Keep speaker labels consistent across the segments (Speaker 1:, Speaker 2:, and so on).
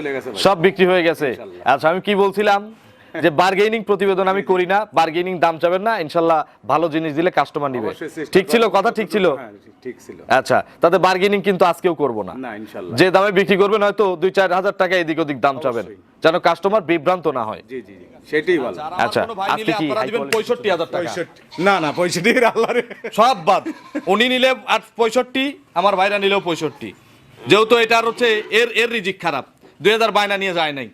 Speaker 1: চলে গেছে ভাই।
Speaker 2: সব বিক্রি হয়ে গেছে। আচ্ছা আমি কি বলছিলাম যে বার্গেনিং প্রতিবেদন আমি করি না বার্গেনিং দাম চাবেন না ইনশাল্লাহ ভালো জিনিস দিলে কাস্টমার নিবে। ঠিক ছিল? কথা ঠিক ছিল?
Speaker 1: হ্যাঁ, ঠিক ছিল।
Speaker 2: আচ্ছা তাতে বার্গেনিং কিন্তু আজকেও করব না।
Speaker 1: না
Speaker 2: যে দামে বিক্রি করবেন হয়তো দুই চার হাজার টাকা এদিক ওদিক দাম চাবেন। যেন কাস্টমার বিভ্রান্ত না হয়।
Speaker 1: জি জি জি, সেটাই ভালো।
Speaker 2: আচ্ছা আজকে কি পঁয়ষট্টি হাজার টাকা।
Speaker 1: না না পঁয়ষট্টি
Speaker 2: সব বাদ। উনি নিলে আট পঁয়ষট্টি আমার ভাইরা নিলেও পঁয়ষট্টি। যেহেতু এটার হচ্ছে এর এর রিজিক খারাপ। দুই হাজার বায়না নিয়ে যায় নাই।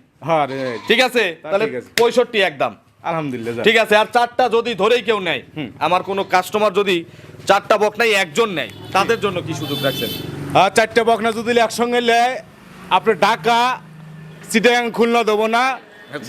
Speaker 2: ঠিক আছে? তাহলে পঁয়ষট্টি একদম।
Speaker 1: আলহামদুলিল্লাহ
Speaker 2: ঠিক আছে? আর চারটা যদি ধরেই কেউ নেয় আমার কোনো কাস্টমার যদি চারটা বক নাই একজন নেয় তাদের জন্য কি সুযোগ রাখছেন?
Speaker 1: হ্যাঁ চারটে বকনা যদি একসঙ্গে নেয় আপনি ঢাকা চিটাগাং খুলনা দেবো না।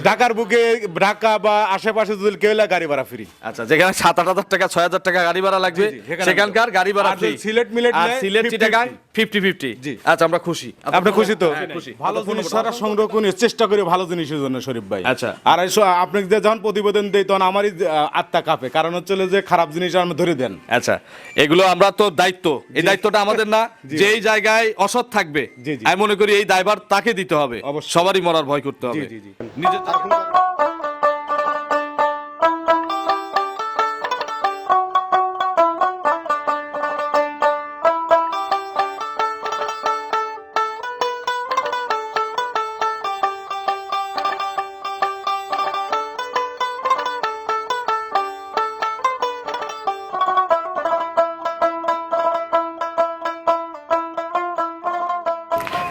Speaker 1: ঢাকার বুকে ঢাকা বা আশেপাশে যদি কেউ গাড়ি ভাড়া ফ্রি
Speaker 2: আচ্ছা যেখানে সাত আট হাজার টাকা ছয় হাজার টাকা গাড়ি ভাড়া লাগবে সেখানকার গাড়ি ভাড়া ফ্রি
Speaker 1: সিলেট মিলেট
Speaker 2: সিলেট
Speaker 1: 50
Speaker 2: চিটাগাং ফিফটি ফিফটি।
Speaker 1: জি।
Speaker 2: আচ্ছা আমরা খুশি।
Speaker 1: আপনি খুশি তো?
Speaker 2: হ্যাঁ,
Speaker 1: ভালো জিনিস সারা সংরক্ষণের চেষ্টা করি ভালো জিনিসের জন্য শরীফ ভাই।
Speaker 2: আচ্ছা।
Speaker 1: আর আপনি যে যখন প্রতিবেদন দেই তখন আমারই আত্মা কাঁপে। কারণ হচ্ছে যে খারাপ জিনিস আপনি ধরে দেন।
Speaker 2: আচ্ছা এগুলো আমরা তো দায়িত্ব। এই দায়িত্বটা আমাদের না যেই জায়গায় অসৎ থাকবে। আমি মনে করি এই দায়ভার তাকে দিতে হবে।
Speaker 1: অবশ্যই।
Speaker 2: সবারই মরার ভয় করতে হবে।
Speaker 1: জি,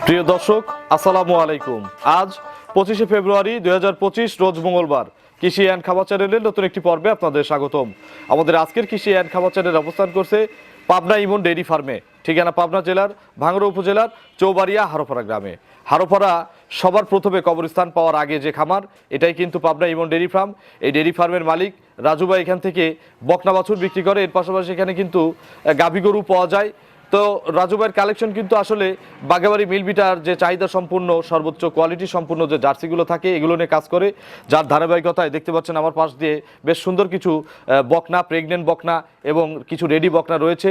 Speaker 2: প্রিয় দর্শক, আসসালামু আলাইকুম। আজ পঁচিশে ফেব্রুয়ারি দু হাজার পঁচিশ, রোজ মঙ্গলবার। কৃষি অ্যান্ড খাবার চ্যানেলের নতুন একটি পর্বে আপনাদের স্বাগতম। আমাদের আজকের কৃষি অ্যান্ড খাবার চ্যানেল অবস্থান করছে পাবনা ইমন ডেইরি ফার্মে, ঠিকানা পাবনা জেলার ভাঙড়া উপজেলার চৌবাড়িয়া হারোপাড়া গ্রামে। হারোপাড়া সবার প্রথমে কবরস্থান পাওয়ার আগে যে খামার, এটাই কিন্তু পাবনা ইমন ডেইরি ফার্ম। এই ডেইরি ফার্মের মালিক রাজুভাই এখান থেকে বকনা বাছুর বিক্রি করে। এর পাশাপাশি এখানে কিন্তু গাভী গরু পাওয়া যায়। তো রাজু ভাইয়ের কালেকশন কিন্তু আসলে বাগেবাড়ি মিলবিটার যে চাহিদা সম্পূর্ণ, সর্বোচ্চ কোয়ালিটি সম্পূর্ণ যে জার্সিগুলো থাকে, এগুলো নিয়ে কাজ করে। যার ধারাবাহিকতায় দেখতে পাচ্ছেন আমার পাশ দিয়ে বেশ সুন্দর কিছু বকনা প্রেগনেন্ট বকনা এবং কিছু রেডি বকনা রয়েছে।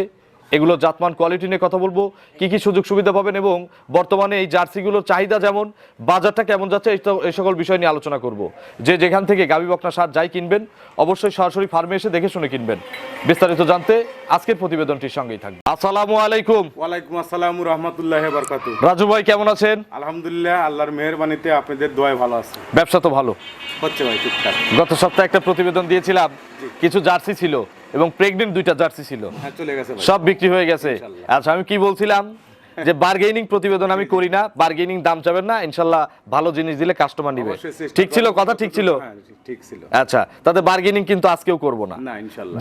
Speaker 2: এগুলো জাতমান কোয়ালিটি নিয়ে কথা বলব। কি কি সুযোগ সুবিধা পাবেন এবং বর্তমানে এই জার্সিগুলোর চাহিদা যেমন বাজারটা কেমন যাচ্ছে এই সকল বিষয় নিয়ে আলোচনা করব। যে যেখান থেকে গাবি বকনা সার যাই কিনবেন অবশ্যই সরাসরি ফার্মে এসে দেখে শুনে কিনবেন। বিস্তারিত জানতে আজকের প্রতিবেদনটির সঙ্গেই থাকবে। আসসালামু আলাইকুম।
Speaker 1: ওয়ালাইকুম আসসালাম রহমতুল্লাহ বারকাতু
Speaker 2: রাজু ভাই কেমন আছেন?
Speaker 1: আলহামদুলিল্লাহ আল্লাহর মেহরবানিতে আপনাদের দোয়ায় ভালো আছে।
Speaker 2: ব্যবসা তো ভালো।
Speaker 1: হচ্ছে ভাই ঠিকঠাক।
Speaker 2: গত সপ্তাহে একটা প্রতিবেদন দিয়েছিলাম। কিছু জার্সি ছিল। এবং প্রেগনেন্ট দুইটা জার্সি ছিল।
Speaker 1: হ্যাঁ
Speaker 2: সব বিক্রি হয়ে গেছে। আচ্ছা আমি কি বলছিলাম? যে বার্গেনিং প্রতিবেদন আমি করি না বার্গেনিং দাম চাবেন না ইনশাল্লাহ ভালো জিনিস দিলে কাস্টমার নিবে। ঠিক ছিল কথা ঠিক ছিল?
Speaker 1: হ্যাঁ ঠিক ছিল।
Speaker 2: আচ্ছা তাতে বার্গেনিং কিন্তু আজকেও করব না।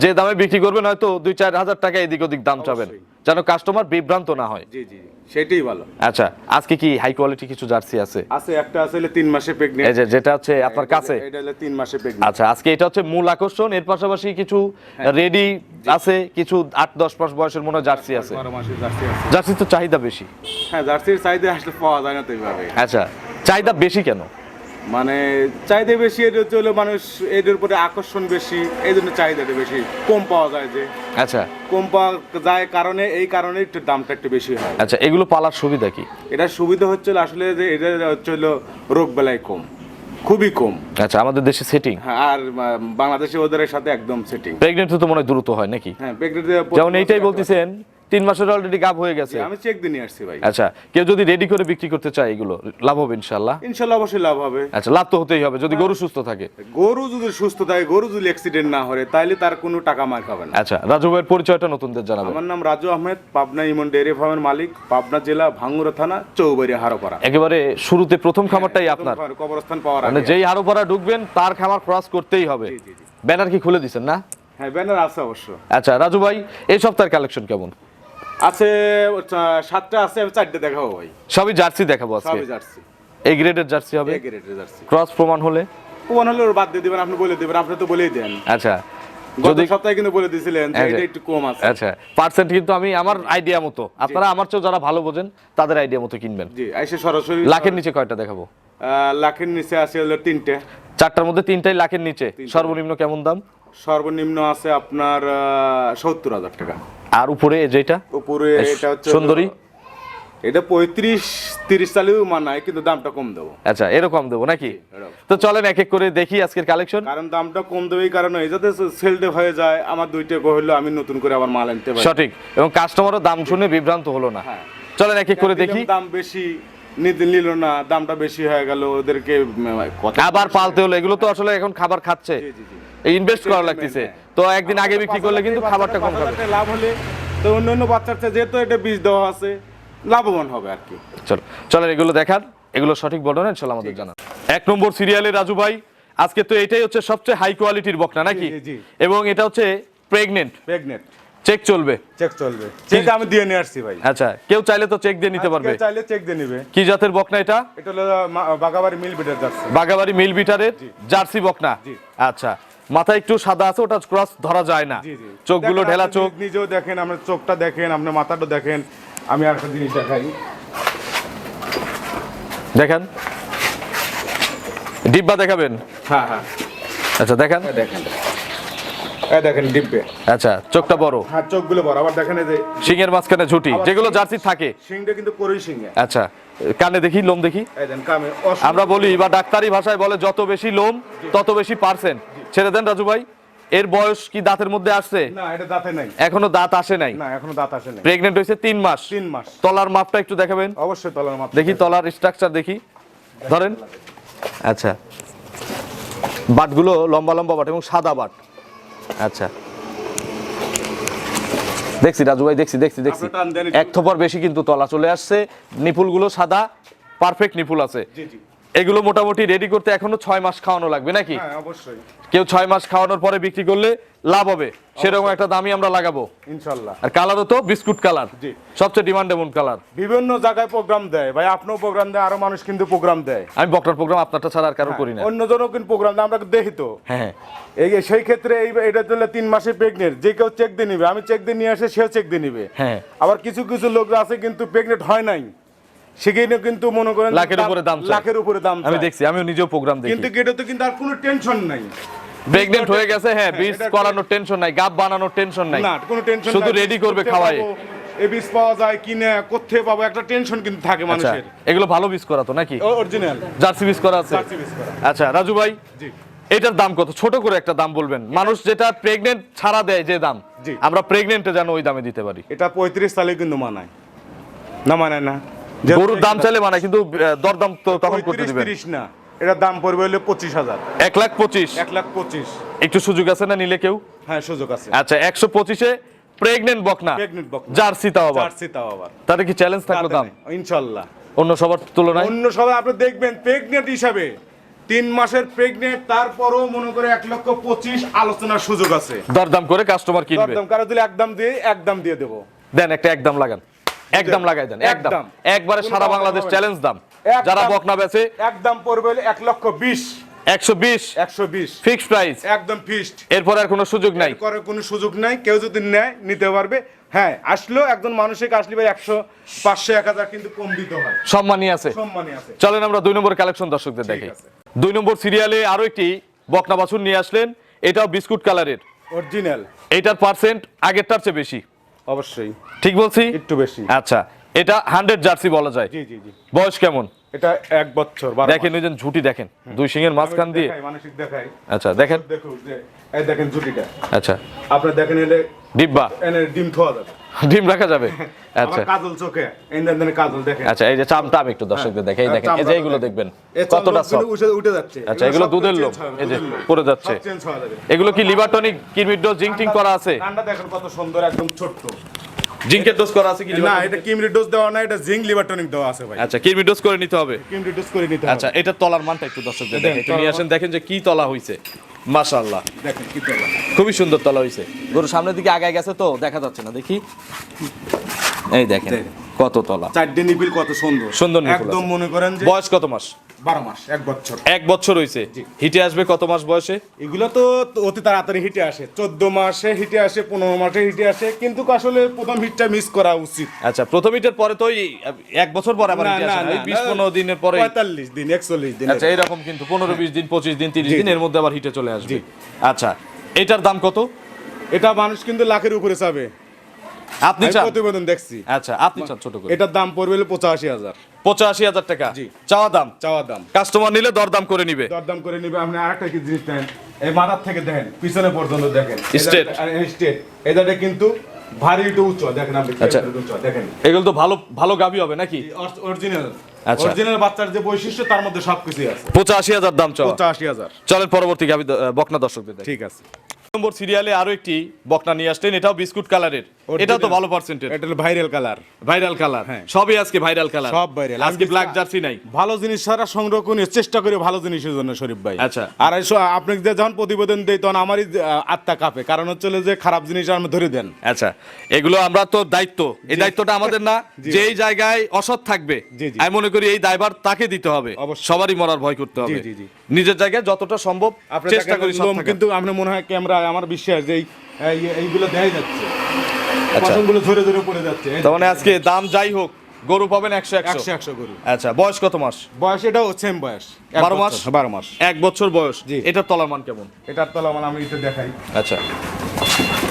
Speaker 2: যে দামে বিক্রি করবেন হয়তো দুই চার হাজার টাকা এদিক ওদিক দাম চাবেন। যেন কাস্টমার বিভ্রান্ত না হয়।
Speaker 1: জি জি, সেটাই ভালো।
Speaker 2: আচ্ছা আজকে কি হাই কোয়ালিটি কিছু জার্সি আছে?
Speaker 1: আছে একটা আছে হলো মাসে
Speaker 2: এই যে যেটা হচ্ছে আপনার কাছে।
Speaker 1: এটা হলো মাসে
Speaker 2: আচ্ছা আজকে এটা হচ্ছে মূল আকর্ষণ এর পাশাপাশি কিছু
Speaker 1: হ্যাঁ।
Speaker 2: রেডি আছে কিছু আট দশ মাস বয়সের মনে জার্সি আছে।
Speaker 1: জার্সি আছে।
Speaker 2: জার্সি তো চাহিদা বেশি।
Speaker 1: হ্যাঁ জার্সির চাহিদা আসলে পাওয়া যায় না তো এইভাবে।
Speaker 2: আচ্ছা চাহিদা বেশি কেন?
Speaker 1: মানে চাহিদা বেশি এটা হচ্ছে হলো মানুষ এদের উপরে আকর্ষণ বেশি এই জন্য চাহিদাটা বেশি কম পাওয়া যায় যে।
Speaker 2: আচ্ছা।
Speaker 1: কম পাওয়া যায় কারণে এই কারণে একটু দামটা একটু বেশি হয়।
Speaker 2: আচ্ছা এগুলো পালার সুবিধা কি?
Speaker 1: এটার সুবিধা হচ্ছে আসলে যে এটা হচ্ছে হলো রোগ বেলায় কম খুবই কম।
Speaker 2: আচ্ছা আমাদের দেশে সেটিং
Speaker 1: হ্যাঁ আর বাংলাদেশে ওদের সাথে একদম সেটিং
Speaker 2: প্রেগনেন্ট তো মনে হয় দ্রুত হয় নাকি?
Speaker 1: হ্যাঁ প্রেগনেন্ট
Speaker 2: যেমন এইটাই বলতেছেন তিন মাসের অলরেডি গাব হয়ে গেছে।
Speaker 1: আমি চেক দিয়ে নিয়ে আসছি ভাই।
Speaker 2: আচ্ছা কেউ যদি রেডি করে বিক্রি করতে চায় এগুলো লাভ হবে ইনশাল্লাহ
Speaker 1: ইনশাল্লাহ অবশ্যই লাভ হবে।
Speaker 2: আচ্ছা লাভ তো হতেই হবে যদি গরু সুস্থ থাকে।
Speaker 1: গরু যদি সুস্থ থাকে গরু যদি অ্যাক্সিডেন্ট না হয় তাহলে তার কোনো টাকা মার খাবে না।
Speaker 2: আচ্ছা রাজু ভাইয়ের পরিচয়টা নতুনদের জানাবেন।
Speaker 1: আমার নাম রাজু আহমেদ পাবনা ইমন ডেয়ারি ফার্মের মালিক পাবনা জেলা ভাঙ্গুরা থানা চৌবাড়ি হারোপাড়া।
Speaker 2: একেবারে শুরুতে প্রথম খামারটাই আপনার।
Speaker 1: কবরস্থান পাওয়ার
Speaker 2: মানে যেই হারোপাড়া ঢুকবেন তার খামার ক্রস করতেই হবে। ব্যানার কি খুলে দিছেন না?
Speaker 1: হ্যাঁ ব্যানার আছে অবশ্য।
Speaker 2: আচ্ছা রাজু ভাই এই সপ্তাহের কালেকশন কেমন?
Speaker 1: আছে সাতটা আছে আমি চারটে দেখাবো ভাই।
Speaker 2: সবই জার্সি দেখাবো আজকে?
Speaker 1: সবই জার্সি।
Speaker 2: এই গ্রেডের জার্সি হবে?
Speaker 1: রেটের জার্সি।
Speaker 2: ক্রস প্রমাণ হলে?
Speaker 1: প্রমাণ হলে ওর বাদ দিয়ে দিবেন আপনি বলে দিবেন আপনি তো বলেই দেন।
Speaker 2: আচ্ছা
Speaker 1: গত সপ্তাহে কিন্তু বলে দিয়েছিলেন যে এটা একটু কম আছে।
Speaker 2: আচ্ছা পার্সেন্ট কিন্তু আমি আমার আইডিয়া মতো আপনারা আমার চেয়েও যারা ভালো বোঝেন তাদের আইডিয়া মতো কিনবেন।
Speaker 1: জি এসে সরাসরি
Speaker 2: লাখের নিচে কয়টা দেখাবো?
Speaker 1: লাখের নিচে আছে হলো তিনটে।
Speaker 2: চারটার মধ্যে তিনটাই লাখের নিচে। সর্বনিম্ন কেমন দাম?
Speaker 1: সর্বনিম্ন আছে আপনার সত্তর হাজার টাকা।
Speaker 2: আর উপরে যেটা?
Speaker 1: উপরে এটা হচ্ছে
Speaker 2: সুন্দরী?
Speaker 1: এটা পঁয়ত্রিশ তিরিশ সালেও মানায় কিন্তু দামটা কম দেবো।
Speaker 2: আচ্ছা এরকম দেবো নাকি? তো চলেন এক এক করে দেখি আজকের কালেকশন
Speaker 1: কারণ দামটা কম দেবে কারণে এই যাতে সেলডে হয়ে যায় আমার দুইটা হইল আমি নতুন করে আবার মাল আনতে পারি।
Speaker 2: সঠিক। এবং কাস্টমারও দাম শুনে বিভ্রান্ত হলো না।
Speaker 1: হ্যাঁ।
Speaker 2: চলেন এক এক করে দেখি।
Speaker 1: দাম বেশি নিতে নিল না দামটা বেশি হয়ে গেল ওদেরকে
Speaker 2: আবার পালতে হলো এগুলো তো আসলে এখন খাবার খাচ্ছে। ইনভেস্ট করা লাগতেছে। তো একদিন আগে বিক্রি করলে কিন্তু খাবারটা কম খাবে।
Speaker 1: লাভ হলে তো অন্য অন্য বাচ্চার চেয়ে যেহেতু এটা বীজ দেওয়া আছে লাভবান হবে আর কি।
Speaker 2: চলো চলেন এগুলো দেখান। এগুলো সঠিক বর্ণনা ইনশাল্লাহ আমাদের জানান। এক নম্বর সিরিয়ালে রাজু ভাই আজকে তো এটাই হচ্ছে সবচেয়ে হাই কোয়ালিটির বকনা নাকি। এবং এটা হচ্ছে প্রেগনেন্ট
Speaker 1: প্রেগনেন্ট
Speaker 2: চেক চলবে।
Speaker 1: চেক চলবে। চেক আমি দিয়ে নিয়ে আসছি ভাই।
Speaker 2: আচ্ছা কেউ চাইলে তো চেক দিয়ে নিতে পারবে।
Speaker 1: চাইলে চেক দিয়ে নিবে।
Speaker 2: কি জাতের বকনা এটা?
Speaker 1: এটা হলো বাগাবাড়ি মিল বিটার যাচ্ছে
Speaker 2: বাগাবাড়ি মিল বিটারের জার্সি বকনা। আচ্ছা মাথা একটু সাদা আছে ওটা ক্রস ধরা যায় না। চোখগুলো ঢেলা চোখ।
Speaker 1: নিজেও দেখেন আপনার চোখটা দেখেন আপনার মাথাটা দেখেন। আমি আর একটা জিনিস দেখাই।
Speaker 2: দেখেন। ডিব্বা দেখাবেন?
Speaker 1: হ্যাঁ হ্যাঁ।
Speaker 2: আচ্ছা দেখেন।
Speaker 1: এই দেখেন। এই দেখেন ডিব্বে
Speaker 2: আচ্ছা চোখটা বড়।
Speaker 1: হ্যাঁ চোখগুলো বড়। আবার দেখেন এই যে
Speaker 2: সিংয়ের মাঝখানে ঝুটি যেগুলো জার্সি থাকে।
Speaker 1: শিংটা কিন্তু করই শিঙে।
Speaker 2: আচ্ছা কানে দেখি লোম দেখি?
Speaker 1: এই দেন কামে
Speaker 2: আমরা বলি বা ডাক্তারি ভাষায় বলে যত বেশি লোম তত বেশি পার্সেন্ট। ছেড়ে দেন রাজু ভাই এর বয়স কি দাঁতের মধ্যে আসছে?
Speaker 1: না এটা দাঁতে নাই।
Speaker 2: এখনও দাঁত আসে নাই।
Speaker 1: না এখনও দাঁত আসে নাই।
Speaker 2: প্রেগনেন্ট হয়েছে তিন মাস।
Speaker 1: তিন মাস।
Speaker 2: তলার মাপটা একটু দেখাবেন?
Speaker 1: অবশ্যই তলার মাপ
Speaker 2: দেখি তলার স্ট্রাকচার দেখি। ধরেন। আচ্ছা। বাটগুলো লম্বা লম্বা বাট এবং সাদা বাট। আচ্ছা। দেখছি রাজু ভাই দেখছি দেখছি দেখছি। এক থোপার বেশি কিন্তু তলা চলে আসছে। নিপুলগুলো সাদা পারফেক্ট নিপুল আছে।
Speaker 1: জি জি।
Speaker 2: এগুলো মোটামুটি রেডি করতে এখনও ছয় মাস খাওয়ানো লাগবে নাকি?
Speaker 1: হ্যাঁ অবশ্যই।
Speaker 2: কেউ ছয় মাস খাওয়ানোর পরে বিক্রি করলে লাভ হবে। সেরকম একটা দামি আমরা লাগাবো।
Speaker 1: ইনশাল্লাহ।
Speaker 2: আর কালারও তো বিস্কুট কালার। সবচেয়ে ডিমান্ড এমন কালার
Speaker 1: বিভিন্ন জায়গায় প্রোগ্রাম দেয়। ভাই আপনিও প্রোগ্রাম দেয় আরও মানুষ কিন্তু প্রোগ্রাম দেয়।
Speaker 2: আমি বকটার প্রোগ্রাম আপনারটা ছাড়া আর কারও করি না।
Speaker 1: অন্যজনও কিন্তু প্রোগ্রাম দেয় আমরা দেখি তো।
Speaker 2: হ্যাঁ
Speaker 1: এই সেই ক্ষেত্রে এই এটা চলে তিন মাসে প্রেগনেন্ট যে কেউ চেক দিয়ে নিবে। আমি চেক দিয়ে নিয়ে আসে সেও চেক দিয়ে নিবে।
Speaker 2: হ্যাঁ।
Speaker 1: আবার কিছু কিছু লোক আছে কিন্তু প্রেগনেন্ট হয় নাই। সেখানে কিন্তু মনে করেন
Speaker 2: লাখের উপরে দাম
Speaker 1: লাখের উপরে দাম
Speaker 2: আমি দেখছি আমিও নিজেও প্রোগ্রাম দেখি।
Speaker 1: কিন্তু এটাতে কিন্তু আর কোনো টেনশন নাই।
Speaker 2: প্রেগনেন্ট হয়ে গেছে হ্যাঁ বীজ করানোর টেনশন নাই গাব বানানোর টেনশন নাই।
Speaker 1: না কোনো টেনশন
Speaker 2: শুধু ready করবে খাওয়ায়।
Speaker 1: এ বীজ পাওয়া যায় কিনে কোথায় পাবো একটা টেনশন কিন্তু থাকে
Speaker 2: আচ্ছা
Speaker 1: মানুষের।
Speaker 2: এগুলো ভালো বীজ করা তো নাকি?
Speaker 1: অরিজিনাল
Speaker 2: জার্সি বীজ করা আছে?
Speaker 1: জার্সি বীজ করা।
Speaker 2: আচ্ছা রাজু ভাই
Speaker 1: জি।
Speaker 2: এটার দাম কত? ছোট করে একটা দাম বলবেন। মানুষ যেটা প্রেগনেন্ট ছাড়া দেয় যে দাম। আমরা প্রেগনেন্টে যেন ওই দামে দিতে পারি।
Speaker 1: এটা পঁয়ত্রিশ সালে কিন্তু মানায়। না মানায় না?
Speaker 2: গরুর দাম চাইলে মানে কিন্তু দরদাম তো তখন করতে দিবেন।
Speaker 1: তিরিশ না এটার দাম পড়বে হলে পঁচিশ হাজার।
Speaker 2: এক লাখ পঁচিশ?
Speaker 1: এক লাখ পঁচিশ।
Speaker 2: একটু সুযোগ আছে না নিলে কেউ?
Speaker 1: হ্যাঁ সুযোগ আছে।
Speaker 2: আচ্ছা একশো পঁচিশে প্রেগনেন্ট বকনা
Speaker 1: Pregnant বকনা।
Speaker 2: জার্সি তাও আবার
Speaker 1: জার্সি তাও আবার
Speaker 2: তাতে কি চ্যালেঞ্জ থাকল দাম?
Speaker 1: ইনশাল্লাহ।
Speaker 2: অন্য সবার তুলনায়?
Speaker 1: অন্য সবাই আপনি দেখবেন প্রেগনেন্ট হিসাবে তিন মাসের প্রেগনেন্ট তারপরও মনে করে এক লক্ষ পঁচিশ আলোচনার সুযোগ আছে।
Speaker 2: দরদাম করে কাস্টমার কিনবে।
Speaker 1: একদম কারও দিলে একদম দিয়ে একদম দিয়ে দেবো।
Speaker 2: দেন একটা একদম লাগান। একদম লাগাই দেন একদম। একবারে সারা বাংলাদেশ চ্যালেঞ্জ দাম। যারা বকনা বেচে
Speaker 1: একদম পড়বে হলে এক লক্ষ বিশ।
Speaker 2: একশো বিশ।
Speaker 1: একশো বিশ।
Speaker 2: ফিক্সড প্রাইস
Speaker 1: একদম ফিক্সড।
Speaker 2: এরপর আর কোনো সুযোগ নাই।
Speaker 1: করার কোনো সুযোগ নাই। কেউ যদি নেয় নিতে পারবে। হ্যাঁ আসলো একজন মানুষের আসলে ভাই একশো পাঁচশো এক হাজার কিন্তু কম দিতে হয়।
Speaker 2: সম্মানই আছে।
Speaker 1: সম্মানই আছে।
Speaker 2: চলেন আমরা দুই নম্বর কালেকশন দর্শকদের দেখি। দুই নম্বর সিরিয়ালে আরও একটি বকনা বাছুর নিয়ে আসলেন। এটাও বিস্কুট কালারের
Speaker 1: অরিজিনাল
Speaker 2: এটার পার্সেন্ট আগেরটার চেয়ে বেশি।
Speaker 1: অবশ্যই।
Speaker 2: ঠিক বলছি?
Speaker 1: একটু বেশি।
Speaker 2: আচ্ছা এটা হান্ড্রেড জার্সি বলা যায়।
Speaker 1: জি জি জি।
Speaker 2: বয়স কেমন?
Speaker 1: এটা এক বছর
Speaker 2: দেখেন ওই যে ঝুটি দেখেন দুই সিংহের
Speaker 1: মাস।
Speaker 2: মাঝখান দিয়ে।
Speaker 1: মানসিক দেখাই।
Speaker 2: আচ্ছা দেখেন।
Speaker 1: দেখুন এই দেখেন ঝুটিটা।
Speaker 2: আচ্ছা।
Speaker 1: আপনার দেখেন এলে
Speaker 2: ডিব্বা।
Speaker 1: এনে ডিম থোয়া যাবে।
Speaker 2: ডিম রাখা যাবে। আচ্ছা।
Speaker 1: কাজল চোখে দেখেন কাজল দেখেন।
Speaker 2: আচ্ছা এই যে চামটা আমি একটু দর্শকদের দেখে দেখেন এই যে এইগুলো দেখবেন কতটা সফট
Speaker 1: উঠে যাচ্ছে।
Speaker 2: আচ্ছা এগুলো দুধের লোম এই যে পড়ে যাচ্ছে।
Speaker 1: চেঞ্জ হয়ে যাবে।
Speaker 2: এগুলো কি জিঙ্কিং করা আছে?
Speaker 1: ঠান্ডা দেখেন কত সুন্দর একদম ছোট্ট।
Speaker 2: জিঙ্কের ডোজ করা আছে কি
Speaker 1: না এটা কিমরি ডোজ দেওয়া না এটা জিঙ্ক লিভার টনিক দেওয়া আছে ভাই।
Speaker 2: আচ্ছা ডোজ করে নিতে হবে।
Speaker 1: কিমরি ডোজ করে নিতে
Speaker 2: আচ্ছা এটা তলার মানটা একটু দর্শকদের
Speaker 1: দেখেন,
Speaker 2: দেখেন একটু নিয়ে আসেন দেখেন যে কি তলা হইছে। মাশাআল্লাহ।
Speaker 1: দেখেন কি তলা।
Speaker 2: খুবই সুন্দর তলা হইছে। গরু সামনের দিকে আগায় গেছে তো দেখা যাচ্ছে না দেখি। এই দেখেন। কত তলা।
Speaker 1: চারটে নিপিল কত সুন্দর।
Speaker 2: সুন্দর
Speaker 1: একদম মনে করেন যে
Speaker 2: বয়স কত মাস?
Speaker 1: বারো মাস এক বছর।
Speaker 2: এক বছর হইছে। হিটে আসবে কত মাস বয়সে?
Speaker 1: এগুলো তো অতি তাড়াতাড়ি হিটে আসে। চোদ্দ মাসে হিটে আসে পনেরো মাসে হিটে আসে কিন্তু আসলে প্রথম হিটটা মিস করা উচিত।
Speaker 2: আচ্ছা প্রথম হিটের পরে তো এক বছর পর আবার হিটে আসে বিশ পনেরো দিনের পরে
Speaker 1: পঁয়তাল্লিশ দিন একচল্লিশ দিন
Speaker 2: আচ্ছা এরকম কিন্তু পনেরো বিশ দিন পঁচিশ দিন তিরিশ দিন এর মধ্যে আবার হিটে চলে আসবে। আচ্ছা এটার দাম কত?
Speaker 1: এটা মানুষ কিন্তু লাখের উপরে চাবে।
Speaker 2: আপনি চান?
Speaker 1: প্রতিবেদন দেখছি।
Speaker 2: আচ্ছা আপনি চান ছোট করে।
Speaker 1: এটার দাম পড়বে হলো পঁচাশি হাজার।
Speaker 2: পঁচাশি হাজার টাকা?
Speaker 1: জি।
Speaker 2: চাওয়া দাম?
Speaker 1: চাওয়া দাম।
Speaker 2: কাস্টমার নিলে দরদাম করে নিবে।
Speaker 1: দরদাম করে নিবে। আপনি আরেকটা কি জিনিস এই মাথার থেকে দেখেন পিছনে পর্যন্ত দেখেন। স্টেট এদাটা কিন্তু ভারী একটু উচ্চ। দেখেন আপনি
Speaker 2: আচ্ছা।
Speaker 1: দেখেন।
Speaker 2: এগুলো তো ভালো ভালো গাবি হবে নাকি?
Speaker 1: অরিজিনাল
Speaker 2: আচ্ছা।
Speaker 1: অরিজিনাল বাচ্চার যে বৈশিষ্ট্য তার মধ্যে সবকিছুই আছে।
Speaker 2: পঁচাশি হাজার দাম চাওয়া।
Speaker 1: পঁচাশি হাজার।
Speaker 2: চলেন পরবর্তী গাবি বকনা দর্শকদের
Speaker 1: ঠিক আছে।
Speaker 2: নম্বর সিরিয়ালে আরও একটি বকনা নিয়ে আসলেন। এটাও বিস্কুট কালারের এটাও তো ভালো পার্সেন্টের
Speaker 1: এটা হলো ভাইরাল কালার
Speaker 2: ভাইরাল কালার
Speaker 1: হ্যাঁ।
Speaker 2: সবই আজকে ভাইরাল কালার
Speaker 1: সব viral।
Speaker 2: আজকে ব্ল্যাক জার্সি নাই।
Speaker 1: ভালো জিনিস সারা সংরক্ষণের চেষ্টা করি ভালো জিনিসের জন্য শরীফ ভাই।
Speaker 2: আচ্ছা।
Speaker 1: আর আপনি যে যখন প্রতিবেদন দেই তখন আমারই আত্মা কাঁপে। কারণ হচ্ছে যে খারাপ জিনিস আমি ধরে দেন।
Speaker 2: আচ্ছা এগুলো আমরা তো দায়িত্ব। এই দায়িত্বটা আমাদের না। যেই জায়গায় অসৎ থাকবে। আমি মনে করি এই দায়ভার তাকে দিতে হবে। সবারই মরার ভয় করতে হবে। নিজের জায়গায় যতটা সম্ভব
Speaker 1: আপনি
Speaker 2: চেষ্টা করি
Speaker 1: কিন্তু আপনার মনে হয় ক্যামেরা আমার বিশ্বাস যে এই- এই- এইগুলো দেখাই যাচ্ছে।
Speaker 2: আচ্ছা।
Speaker 1: ধরে ধরে পড়ে যাচ্ছে।
Speaker 2: তার মানে আজকে দাম যাই হোক গরু পাবেন একশো একশো।
Speaker 1: একশো গরু।
Speaker 2: আচ্ছা বয়স কত মাস?
Speaker 1: বয়স এটাও সেম বয়স
Speaker 2: বারো মাস?
Speaker 1: বারো মাস।
Speaker 2: এক বছর বয়স।
Speaker 1: জি।
Speaker 2: এটার তলার মান কেমন?
Speaker 1: এটার তলা মানে আমি এটা দেখাই।
Speaker 2: আচ্ছা।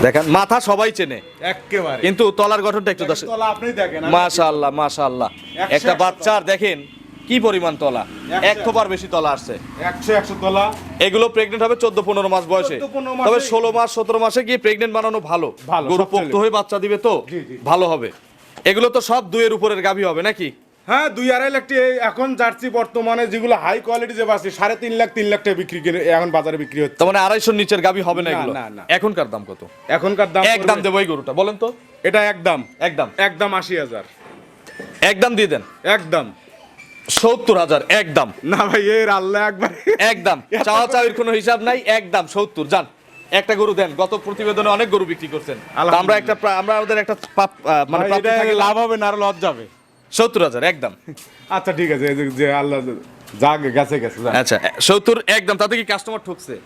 Speaker 2: দেখেন মাথা সবাই চেনে।
Speaker 1: একেবারে
Speaker 2: কিন্তু তলার গঠনটা একটু দশ
Speaker 1: তলা আপনি দেখেন।
Speaker 2: মাশাআল্লাহ মাশাআল্লাহ। একটা বাচ্চার দেখেন কি পরিমাণ তলা?
Speaker 1: একশো।
Speaker 2: এক থোপার বেশি তলা আসছে।
Speaker 1: একশো একশো তলা।
Speaker 2: এগুলো প্রেগনেন্ট হবে চোদ্দ পনেরো মাস বয়সে।
Speaker 1: 14 15 মাসে-
Speaker 2: তবে ষোলো মাস সতেরো মাসে গিয়ে প্রেগনেন্ট বানানো ভালো।
Speaker 1: ভালো,
Speaker 2: গরু পোক্ত হয়ে বাচ্চা দিবে তো। ভালো হবে। এগুলো তো সব দুইয়ের উপরের গাভী হবে নাকি?
Speaker 1: হ্যাঁ দুই আড়াই লাখ টাকা এই এখন জার্সি বর্তমানে যেগুলো হাই কোয়ালিটি যে বাসে সাড়ে তিন লাখ তিন লাখ টাকা বিক্রি করে এখন বাজারে বিক্রি হচ্ছে।
Speaker 2: তার মানে আড়াইশোর নিচের গাভী হবে না এগুলো। এখনকার দাম কত?
Speaker 1: এখনকার দাম
Speaker 2: এক দাম দেবো এই গরুটা বলেন তো।
Speaker 1: এটা একদম
Speaker 2: একদম
Speaker 1: একদম আশি হাজার।
Speaker 2: একদম দিয়ে দেন।
Speaker 1: একদম
Speaker 2: সত্তর হাজার একদম।
Speaker 1: না ভাই এর আল্লাহ একবার।
Speaker 2: একদম। চাওয়া চাওয়ির কোনো হিসাব নাই একদম সত্তর যান। একটা গরু দেন গত প্রতিবেদনে অনেক গরু বিক্রি করছেন। আমরা একটা আমরা আমাদের একটা মানে
Speaker 1: লাভ হবে না আর লস যাবে।
Speaker 2: সত্তর হাজার একদম।
Speaker 1: আচ্ছা ঠিক আছে যে- যে আল্লাহ যাক গেছে গেছে
Speaker 2: আচ্ছা সত্তর একদম তাতে কি কাস্টমার ঠকছে?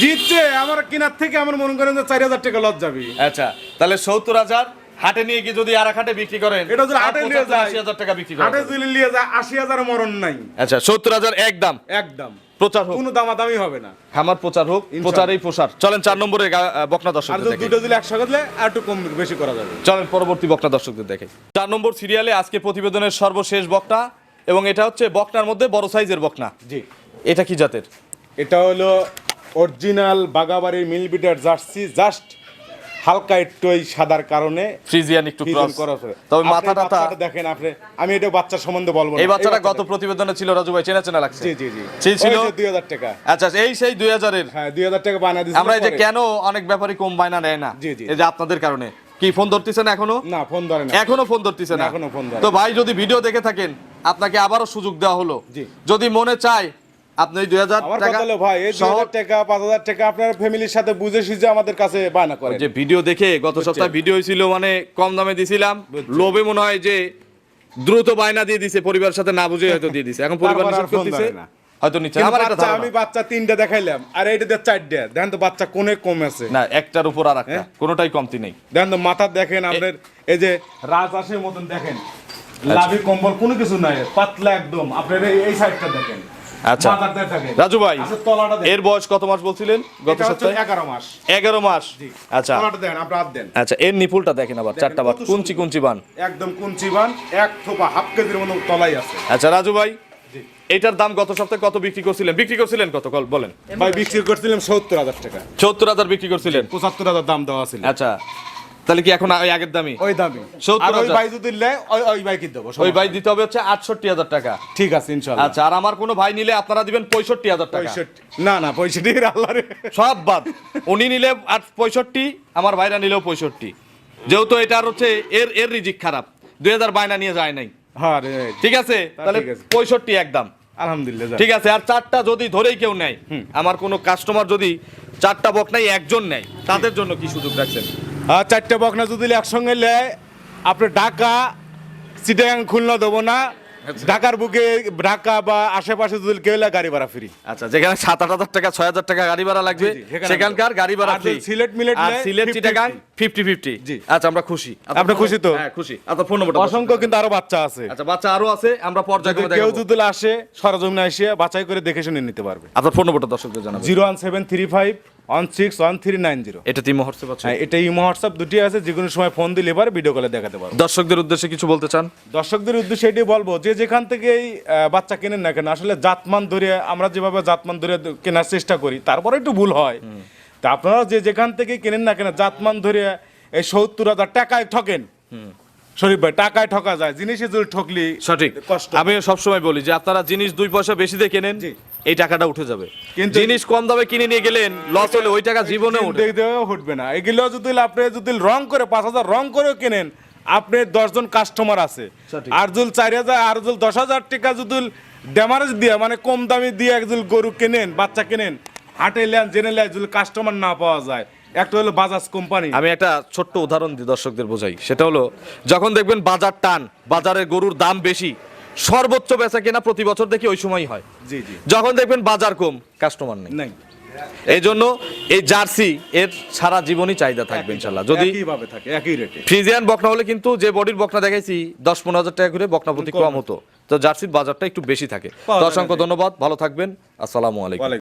Speaker 1: জিতছে আমার কেনার থেকে আমার মনে করেন যে চার হাজার টাকা লস যাবে।
Speaker 2: আচ্ছা তাহলে সত্তর হাজার হাটে নিয়ে গিয়ে যদি আর হাটে বিক্রি করেন
Speaker 1: এটা যদি হাটে নিয়ে যায়
Speaker 2: আশি হাজার টাকা বিক্রি
Speaker 1: হাটে
Speaker 2: করেন
Speaker 1: যদি নিয়ে যায় আশি হাজার মরণ নাই।
Speaker 2: আচ্ছা সত্তর হাজার একদম
Speaker 1: একদম।
Speaker 2: প্রচার হোক।
Speaker 1: কোনো দামাদামি হবে না।
Speaker 2: খামার প্রচার হোক। প্রচারেই প্রসার। চলেন চার নম্বরে বকনা
Speaker 1: আর
Speaker 2: দর্শক
Speaker 1: যদি দুটো দিলে একশো দিলে আর একটু কম বেশি করা যাবে।
Speaker 2: চলেন পরবর্তী বক্তা দর্শকদের দেখে চার নম্বর সিরিয়ালে আজকে প্রতিবেদনের সর্বশেষ বক্তা এবং এটা হচ্ছে বকনার মধ্যে বড় সাইজের বকনা।
Speaker 1: জি।
Speaker 2: এটা কি জাতের?
Speaker 1: এটা হলো অরিজিনাল বাগাবাড়ির মিলবিটার জার্সি জাস্ট হালকা একটু ওই সাদার কারণে
Speaker 2: ফ্রিজিয়ান একটু ক্রস তবে
Speaker 1: আপনি
Speaker 2: মাথা টাথা
Speaker 1: দেখেন আপনি। আমি এটা বাচ্চা সম্বন্ধে বলব
Speaker 2: এই বাচ্চাটা গত প্রতিবেদনে ছিল রাজু ভাই চেনা চেনা লাগছে।
Speaker 1: জি জি জি।
Speaker 2: ছিল ছিল
Speaker 1: দুই হাজার টাকা।
Speaker 2: আচ্ছা এই সেই দুই হাজারের
Speaker 1: হ্যাঁ দুই হাজার টাকা বানা দিয়েছি
Speaker 2: আমরা এই যে কেন অনেক ব্যাপারী কম বায়না নেয় না?
Speaker 1: জি, জি।
Speaker 2: এই যে আপনাদের কারণে। কি ফোন ধরতেছেন এখনও?
Speaker 1: না ফোন ধরে না।
Speaker 2: এখনও ফোন ধরতেছে
Speaker 1: না,
Speaker 2: না
Speaker 1: এখনও ফোন ধরে
Speaker 2: তো ভাই যদি ভিডিও দেখে থাকেন আপনাকে আবারও সুযোগ দেওয়া হলো। যদি মনে চায় আপনি দুই হাজার টাকা
Speaker 1: ভাই এই দুই হাজার টাকা পাঁচ হাজার টাকা আপনার ফ্যামিলির সাথে বুঝে সুঝে আমাদের কাছে বায়না করেন।
Speaker 2: যে ভিডিও দেখে গত সপ্তাহে ভিডিও মানে কম দামে দিছিলাম। লোভে মনে হয় যে দ্রুত বায়না দিয়ে দিছে পরিবারের সাথে না বুঝে হয়তো দিয়ে দিছে। এখন পরিবার
Speaker 1: তারপর
Speaker 2: নিষেধ করতেছে। হয়তো নিচ্ছে। আমার একটা
Speaker 1: বাচ্চা আমি বাচ্চা তিনটা দেখাইলাম আর এইটা দিয়ে চারটে। দেখেন তো বাচ্চা কোনে কম আছে।
Speaker 2: না একটার উপর আর একটা।
Speaker 1: হ্যাঁ?
Speaker 2: কোনোটাই কমতি নেই।
Speaker 1: দেখেন তো মাথা দেখেন আপনার এই যে মতন দেখেন। লাভি কম্বল কোনো কিছু নাই পাতলা একদম। আপনার এই সাইডটা দেখেন।
Speaker 2: আচ্ছা। রাজু ভাই
Speaker 1: আচ্ছা,
Speaker 2: এর বয়স কত মাস বলছিলেন? গত সপ্তাহে?
Speaker 1: এগারো মাস।
Speaker 2: এগারো মাস? আচ্ছা। আচ্ছা এর নিপুলটা দেখেন আবার চারটা
Speaker 1: সুন্দর।
Speaker 2: কুঞ্চি কুঞ্চি বান।
Speaker 1: একদম কুঞ্চি বান এক থোপা হাফ কেজির মতো তলাই আছে।
Speaker 2: আচ্ছা রাজু ভাই এটার দাম গত সপ্তাহে কত বিক্রি করছিলেন? বিক্রি করছিলেন কত? কল বলেন।
Speaker 1: ভাই বিক্রি করছিলাম সত্তর হাজার টাকা।
Speaker 2: সত্তর হাজার বিক্রি করছিলেন?
Speaker 1: পঁচাত্তর হাজার দাম দেওয়া ছিল।
Speaker 2: আচ্ছা। তাহলে কি এখন ওই আগের দামই
Speaker 1: ওই দামি। 70 ওই ভাই যদি নেয় ওই ওই ভাই কি দেবো
Speaker 2: ওই ভাই দিতে হবে হচ্ছে আটষট্টি হাজার টাকা।
Speaker 1: ঠিক আছে ইনশাআল্লাহ
Speaker 2: আচ্ছা আর আমার কোনো ভাই নিলে আপনারা দিবেন পঁয়ষট্টি হাজার টাকা।
Speaker 1: না না পঁয়ষট্টি আল্লাহ রে।
Speaker 2: সব বাদ। উনি নিলে আট পঁয়ষট্টি আমার ভাইরা নিলেও পঁয়ষট্টি। যেহেতু এটার হচ্ছে এর এর রিজিক খারাপ। দুই হাজার বায়না নিয়ে যায় নাই।
Speaker 1: হ্যাঁ
Speaker 2: ঠিক আছে? তাহলে পঁয়ষট্টি একদম।
Speaker 1: আলহামদুলিল্লাহ
Speaker 2: ঠিক আছে আর চারটা যদি ধরেই কেউ নেয় আমার কোনো কাস্টমার যদি চারটা বক নাই একজন নেয় তাদের জন্য কি সুযোগ রাখছেন?
Speaker 1: আর চারটে বকনা যদি একসঙ্গে নেয় আপনি ঢাকা চিটাগাং খুলনা দেবো না। ঢাকার বুকে ঢাকা বা আশেপাশে যদি কেউ গাড়ি ভাড়া ফ্রি
Speaker 2: আচ্ছা যেখানে সাত আট হাজার টাকা ছয় হাজার টাকা গাড়ি ভাড়া লাগবে সেখানকার গাড়ি ভাড়া ফ্রি
Speaker 1: সিলেট মিলেট
Speaker 2: আর সিলেট
Speaker 1: 50-50
Speaker 2: চিটাগাং ফিফটি ফিফটি
Speaker 1: জি।
Speaker 2: আচ্ছা আমরা খুশি।
Speaker 1: আপনি খুশি তো?
Speaker 2: হ্যাঁ খুশি। আপনার ফোন নম্বরটা
Speaker 1: অসংখ্য কিন্তু আরও বাচ্চা আছে।
Speaker 2: আচ্ছা বাচ্চা আরও আছে আমরা পর্যায়ক্রমে
Speaker 1: কেউ যদি আসে সরজমিনে এসে বাছাই করে দেখে শুনে নিতে পারবে।
Speaker 2: আপনার ফোন নম্বরটা দর্শকদের জানাব।
Speaker 1: Zero one seven three five one six one three nine zero
Speaker 2: এটা তিন হোয়াটসঅ্যাপ আছে।
Speaker 1: হ্যাঁ এটা ইমো হোয়াটসঅ্যাপ দুটি আছে যে কোনো সময় ফোন দিলে এবার ভিডিও কলে দেখাতে পারব
Speaker 2: দর্শকদের উদ্দেশ্যে কিছু বলতে চান?
Speaker 1: দর্শকদের উদ্দেশ্যে এটি বলব যে যেখান থেকেই আহ, বাচ্চা কেনেন না কেন আসলে জাতমান ধরে আমরা যেভাবে জাতমান ধরে কেনার চেষ্টা করি তারপরে একটু ভুল হয়। তা আপনারা যে যেখান থেকে কেনেন না কেন জাতমান ধরে এই সত্তর হাজার টাকায় ঠকেন। শরীফ ভাই টাকায় ঠকা যায় জিনিসে যদি ঠকলি
Speaker 2: সঠিক।
Speaker 1: কষ্ট।
Speaker 2: আমি সবসময় বলি যে আপনারা জিনিস দুই পয়সা বেশি দিয়ে কেনেন। এই টাকাটা উঠে যাবে।
Speaker 1: কিন্তু-
Speaker 2: জিনিস কম দামে কিনে নিয়ে গেলেন লস হলে ওই টাকা জীবনে
Speaker 1: উঠবে না। এগুলো যদি আপনি যদি রং করে পাঁচ হাজার রং করেও কেনেন আপনি দশজন কাস্টমার আছে।
Speaker 2: সঠিক।
Speaker 1: আর যদি চার হাজার আর যদি দশ হাজার টাকা যদি ড্যামারেজ দিয়ে মানে কম দামে দিয়ে একজন গরু কেনেন বাচ্চা কেনেন হাটে লেন জেনে লেন যদি কাস্টমার না পাওয়া যায়। একটা হলো বাজাজ কোম্পানি
Speaker 2: আমি একটা ছোট্ট উদাহরণ দিই দর্শকদের বোঝাই। সেটা হলো যখন দেখবেন বাজার টান বাজারে গরুর দাম বেশি সর্বোচ্চ বেচা কিনা প্রতি বছর দেখি ওই সময়ই হয়।
Speaker 1: জি জি।
Speaker 2: যখন দেখবেন বাজার কম কাস্টমার নেই।
Speaker 1: নাই।
Speaker 2: এই জন্য এই জার্সি এর সারা জীবনই চাহিদা থাকবে ইনশাল্লাহ যদি
Speaker 1: একইভাবে থাকে একই রেটে
Speaker 2: ফ্রিজিয়ান বকনা হলে কিন্তু যে বডির বকনা দেখাইছি দশ পনেরো হাজার টাকা করে বকনা প্রতি
Speaker 1: কম
Speaker 2: হতো। তো জার্সির বাজারটা একটু বেশি থাকে। তো অসংখ্য ধন্যবাদ ভালো থাকবেন। আসসালামু আলাইকুম।